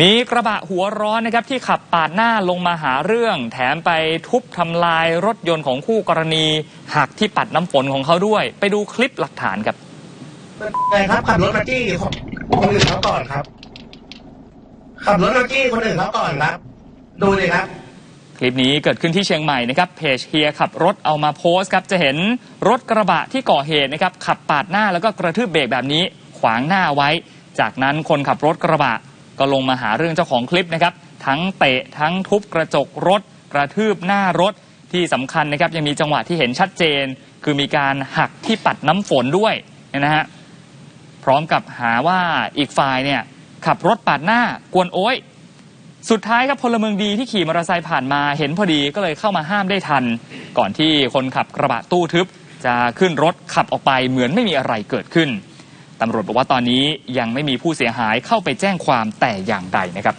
มีกระบะหัวร้อนนะครับที่ขับปาดหน้าลงมาหาเรื่อง แถมไปทุบทำลายรถยนต์ของคู่กรณี หักที่ปัดน้ำฝนของเขาด้วย ไปดูคลิปหลักฐานครับไงครับขับรถมาจี้คนคนอื่นเขาก่อนครับ ขับรถมาจี้คนอื่นเขาก่อนครับ ดูเลยครับ คลิปนี้เกิดขึ้นที่เชียงใหม่นะครับเพจเฮียขับรถเอามาโพสต์ครับจะเห็นรถกระบะที่ก่อเหตุนะครับขับปาดหน้าแล้วก็กระทืบเบรกแบบนี้ขวางหน้าไว้ จากนั้นคนขับรถกระบะ ก็ลงมาหาเรื่องเจ้าของคลิปนะครับ ทั้งเตะทั้งทุบกระจกรถ กระทืบหน้ารถที่สำคัญนะครับ ยังมีจังหวะที่เห็นชัดเจน คือมีการหักที่ปัดน้ำฝนด้วยเนี่ยนะฮะพร้อมกับหาว่าอีกฝ่ายเนี่ยขับรถปาดหน้ากวนโอ้ยสุดท้ายครับพลเมืองดีที่ขี่มอเตอร์ไซค์ผ่านมาเห็นพอดีก็เลยเข้ามาห้ามได้ทัน ก่อนที่คนขับกระบะตู้ทึบ จะขึ้นรถขับออกไปเหมือนไม่มีอะไรเกิดขึ้น ตำรวจบอกว่าตอนนี้ยังไม่มีผู้เสียหายเข้าไปแจ้งความแต่อย่างใดนะครับ